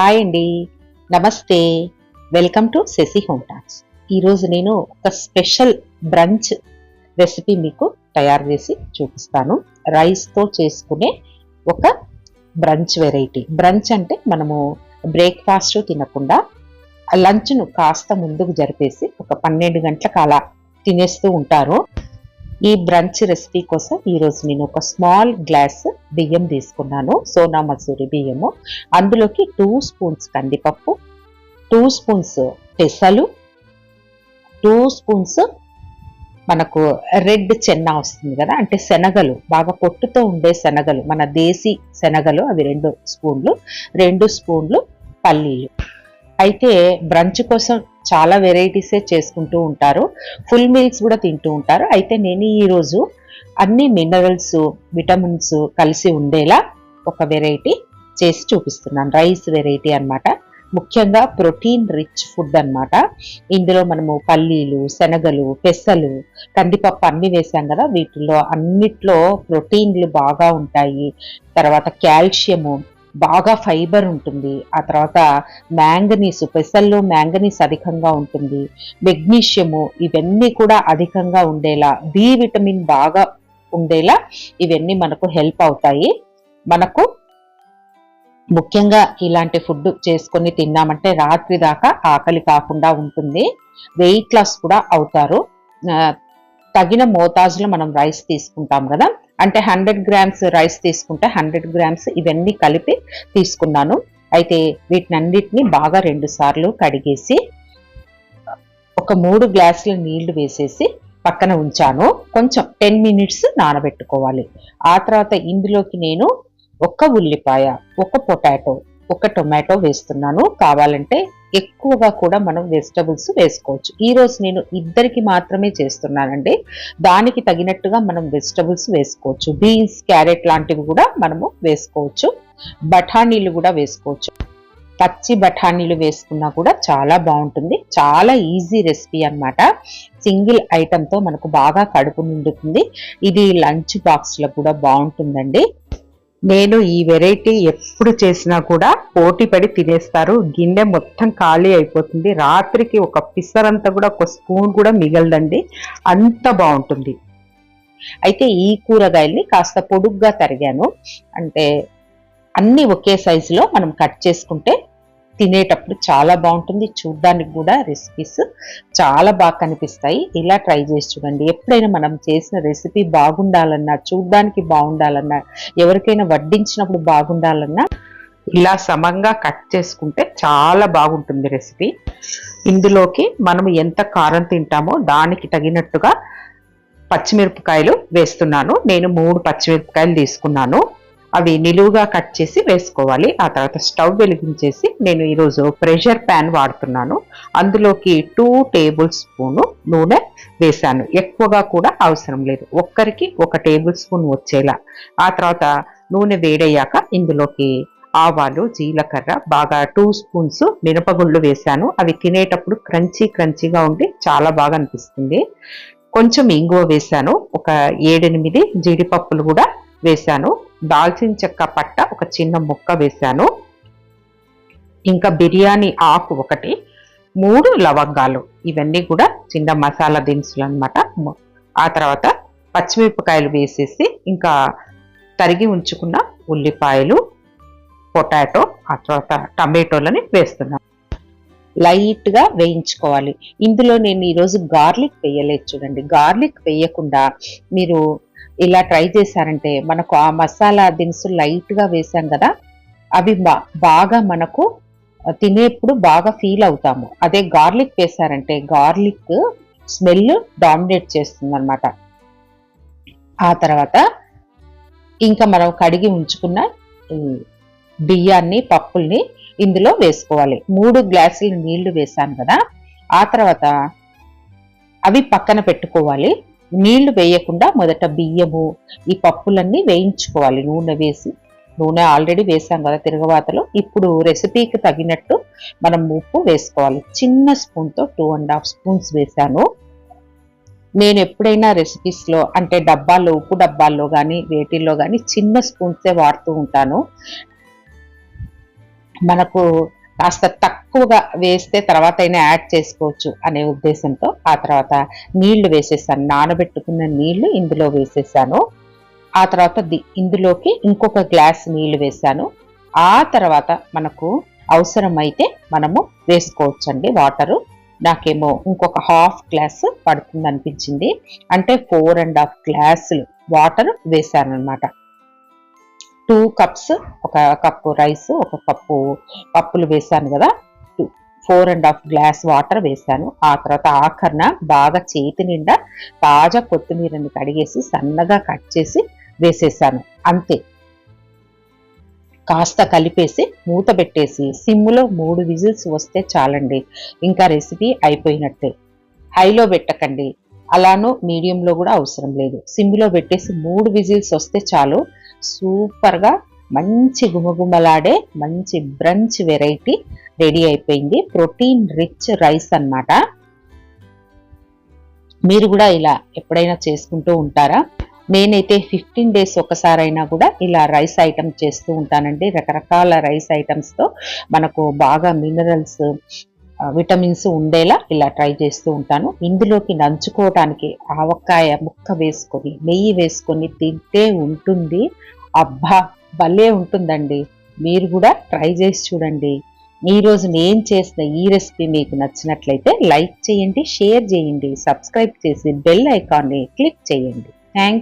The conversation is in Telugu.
హాయ్ అండి నమస్తే welcome to Sashi home talks ఈరోజు నేను ఒక స్పెషల్ బ్రంచ్ రెసిపీ మీకు తయారు చేసి చూపిస్తాను. రైస్తో చేసుకునే ఒక బ్రంచ్ వెరైటీ బ్రంచ్ అంటే మనము బ్రేక్ఫాస్ట్ తినకుండా లంచ్ను కాస్త ముందుకు జరిపేసి ఒక పన్నెండు గంటలకు అలా తినేస్తూ ఉంటారు. ఈ బ్రంచ్ రెసిపీ కోసం ఈరోజు నేను ఒక స్మాల్ గ్లాస్ బియ్యం తీసుకున్నాను సోనా మసూరి బియ్యము. అందులోకి టూ స్పూన్స్ కందిపప్పు టూ స్పూన్స్ పెసలు టూ స్పూన్స్ మనకు రెడ్ చెన్న వస్తుంది కదా అంటే శనగలు బాగా పొట్టుతో ఉండే శనగలు మన దేశీ శనగలు అవి రెండు స్పూన్లు రెండు స్పూన్లు పల్లీలు. అయితే బ్రంచ్ కోసం చాలా వెరైటీసే చేసుకుంటూ ఉంటారు. ఫుల్ మీల్స్ కూడా తింటూ ఉంటారు. అయితే నేను ఈరోజు అన్ని మినరల్స్ విటమిన్స్ కలిసి ఉండేలా ఒక వెరైటీ చేసి చూపిస్తున్నాను. రైస్ వెరైటీ అనమాట ముఖ్యంగా ప్రోటీన్ రిచ్ ఫుడ్ అన్నమాట. ఇందులో మనము పల్లీలు శనగలు పెసలు కందిపప్పు అన్ని వేసాం కదా వీటిలో అన్నిట్లో ప్రోటీన్లు బాగా ఉంటాయి. తర్వాత కాల్షియము బాగా ఫైబర్ ఉంటుంది. ఆ తర్వాత మ్యాంగనీస్ పెసల్లో మ్యాంగనీస్ అధికంగా ఉంటుంది. మెగ్నీషియము ఇవన్నీ కూడా అధికంగా ఉండేలా బి విటమిన్ బాగా ఉండేలా ఇవన్నీ మనకు హెల్ప్ అవుతాయి. మనకు ముఖ్యంగా ఇలాంటి ఫుడ్ చేసుకొని తిన్నామంటే రాత్రి దాకా ఆకలి కాకుండా ఉంటుంది. వెయిట్ లాస్ కూడా అవుతారు. తగిన మోతాజులో మనం రైస్ తీసుకుంటాం కదా. అంటే హండ్రెడ్ గ్రామ్స్ రైస్ తీసుకుంటే హండ్రెడ్ గ్రామ్స్ ఇవన్నీ కలిపి తీసుకున్నాను. అయితే వీటినన్నిటిని బాగా రెండు సార్లు కడిగేసి ఒక మూడు గ్లాసుల నీళ్ళు వేసేసి పక్కన ఉంచాను. కొంచెం టెన్ మినిట్స్ నానబెట్టుకోవాలి. ఆ తర్వాత ఇందులోకి నేను ఒక ఉల్లిపాయ ఒక పొటాటో ఒక టొమాటో వేస్తున్నాను. కావాలంటే ఎక్కువగా కూడా మనం వెజిటబుల్స్ వేసుకోవచ్చు. ఈరోజు నేను ఇద్దరికి మాత్రమే చేస్తున్నానండి. దానికి తగినట్టుగా మనం వెజిటబుల్స్ వేసుకోవచ్చు. బీన్స్ క్యారెట్ లాంటివి కూడా మనము వేసుకోవచ్చు. బఠానీలు కూడా వేసుకోవచ్చు. పచ్చి బఠానీలు వేసుకున్నా కూడా చాలా బాగుంటుంది. చాలా ఈజీ రెసిపీ అన్నమాట. సింగిల్ ఐటెంతో మనకు బాగా కడుపు నిండుతుంది. ఇది లంచ్ బాక్స్లో కూడా బాగుంటుందండి. నేను ఈ వెరైటీ ఎప్పుడు చేసినా కూడా పోటీ పడి తినేస్తారు. గిన్నె మొత్తం ఖాళీ అయిపోతుంది. రాత్రికి ఒక పిసరంతా కూడా ఒక స్పూన్ కూడా మిగలదండి. అంత బాగుంటుంది. అయితే ఈ కూరగాయల్ని కాస్త పొడుగ్గా తరిగాను. అంటే అన్నీ ఒకే సైజులో మనం కట్ చేసుకుంటే తినేటప్పుడు చాలా బాగుంటుంది. చూడ్డానికి కూడా రెసిపీస్ చాలా బాగా కనిపిస్తాయి. ఇలా ట్రై చేసి చూడండి. ఎప్పుడైనా మనం చేసిన రెసిపీ బాగుండాలన్నా చూడ్డానికి బాగుండాలన్నా ఎవరికైనా వడ్డించినప్పుడు బాగుండాలన్నా ఇలా సమంగా కట్ చేసుకుంటే చాలా బాగుంటుంది రెసిపీ ఇందులోకి మనం ఎంత కారం తింటామో దానికి తగినట్టుగా పచ్చిమిరపకాయలు వేస్తున్నాను. నేను మూడు పచ్చిమిరపకాయలు తీసుకున్నాను. అవి నిలువుగా కట్ చేసి వేసుకోవాలి. ఆ తర్వాత స్టవ్ వెలిగించేసి నేను ఈరోజు ప్రెషర్ ప్యాన్ వాడుతున్నాను. అందులోకి టూ టేబుల్ స్పూను నూనె వేశాను. ఎక్కువగా కూడా అవసరం లేదు. ఒక్కరికి ఒక టేబుల్ స్పూన్ వచ్చేలా. ఆ తర్వాత నూనె వేడయ్యాక ఇందులోకి ఆవాలు జీలకర్ర బాగా టూ స్పూన్స్ మినపగుళ్ళు వేశాను. అవి తినేటప్పుడు క్రంచీ క్రంచీగా ఉండి చాలా బాగా అనిపిస్తుంది. కొంచెం ఇంగువ వేశాను. ఒక ఏడెనిమిది జీడిపప్పులు కూడా వేశాను. దాల్చిన చెక్క పట్ట ఒక చిన్న ముక్క వేశాను. ఇంకా బిర్యానీ ఆకు ఒకటి మూడు లవంగాలు. ఇవన్నీ కూడా చిన్న మసాలా దినుసులు అనమాట ఆ తర్వాత పచ్చిమిరపకాయలు వేసేసి ఇంకా తరిగి ఉంచుకున్న ఉల్లిపాయలు పొటాటో ఆ తర్వాత టమాటోలని వేస్తున్నాను. లైట్గా వేయించుకోవాలి. ఇందులో నేను ఈరోజు గార్లిక్ వేయలేదు చూడండి. గార్లిక్ వేయకుండా మీరు ఇలా ట్రై చేశారంటే మనకు ఆ మసాలా దినుసులు లైట్గా వేసాం కదా అవి బాగా మనకు తినేప్పుడు బాగా ఫీల్ అవుతాము. అదే గార్లిక్ వేసారంటే గార్లిక్ స్మెల్ డామినేట్ చేస్తుంది అనమాట ఆ తర్వాత ఇంకా మనం కడిగి ఉంచుకున్న బియ్యాన్ని పప్పుల్ని ఇందులో వేసుకోవాలి. మూడు గ్లాసులు నీళ్ళు వేసాను కదా ఆ తర్వాత అవి పక్కన పెట్టుకోవాలి. నీళ్ళు వేయకుండా మొదట బియ్యము ఈ పప్పులన్నీ వేయించుకోవాలి. నూనె వేసి నూనె ఆల్రెడీ వేసాం కదా తిరగవాతలో ఇప్పుడు రెసిపీకి తగినట్టు మనం ఉప్పు వేసుకోవాలి. చిన్న స్పూన్తో టూ అండ్ హాఫ్ స్పూన్స్ వేసాను. నేను ఎప్పుడైనా రెసిపీస్లో అంటే డబ్బాల్లో ఉప్పు డబ్బాల్లో కానీ వేటిల్లో కానీ చిన్న స్పూన్సే వాడుతూ ఉంటాను. మనకు కాస్త తక్కువగా వేస్తే తర్వాత అయినా యాడ్ చేసుకోవచ్చు అనే ఉద్దేశంతో ఆ తర్వాత నీళ్ళు వేసేసాను. నానబెట్టుకున్న నీళ్ళు ఇందులో వేసేసాను. ఆ తర్వాత ఇందులోకి ఇంకొక గ్లాస్ నీళ్ళు వేసాను. ఆ తర్వాత మనకు అవసరమైతే మనము వేసుకోవచ్చండి వాటరు. నాకేమో ఇంకొక హాఫ్ గ్లాస్ పడుతుంది అనిపించింది అంటే ఫోర్ అండ్ హాఫ్ గ్లాసులు వాటర్ వేసాను అనమాట టూ కప్స్ ఒక కప్పు రైస్ ఒక కప్పు పప్పులు వేసాను కదా. Four and half glass water వేసాను ఆ తర్వాత ఆఖరణ బాగా చేతి నిండా తాజా కొత్తిమీరని కడిగేసి సన్నగా కట్ చేసి వేసేసాను. అంతే. కాస్త కలిపేసి మూత పెట్టేసి సిమ్లో మూడు విజిల్స్ వస్తే చాలండి. ఇంకా రెసిపీ అయిపోయినట్టే. హైలో పెట్టకండి. అలానూ మీడియంలో కూడా అవసరం లేదు. సిమ్లో పెట్టేసి మూడు విజిల్స్ వస్తే చాలు. సూపర్గా మంచి గుమగుమలాడే మంచి బ్రంచ్ వెరైటీ రెడీ అయిపోయింది. ప్రోటీన్ రిచ్ రైస్ అన్నమాట. మీరు కూడా ఇలా ఎప్పుడైనా చేసుకుంటూ ఉంటారా? నేనైతే ఫిఫ్టీన్ డేస్ ఒకసారైనా కూడా ఇలా రైస్ ఐటమ్ చేస్తూ ఉంటానండి. రకరకాల రైస్ ఐటమ్స్తో మనకు బాగా మినరల్స్ విటమిన్స్ ఉండేలా ఇలా ట్రై చేస్తూ ఉంటాను. ఇందులోకి నంచుకోవటానికి ఆవకాయ ముక్క వేసుకొని నెయ్యి వేసుకొని తింటే ఉంటుంది. అబ్బా! భలే ఉంటుందండి. మీరు కూడా ట్రై చేసి చూడండి. ఈ రోజు నేను చేసిన ఈ రెసిపీ మీకు నచ్చినట్లయితే లైక్ చేయండి షేర్ చేయండి సబ్స్క్రైబ్ చేసి బెల్ ఐకాన్ని క్లిక్ చేయండి. థ్యాంక్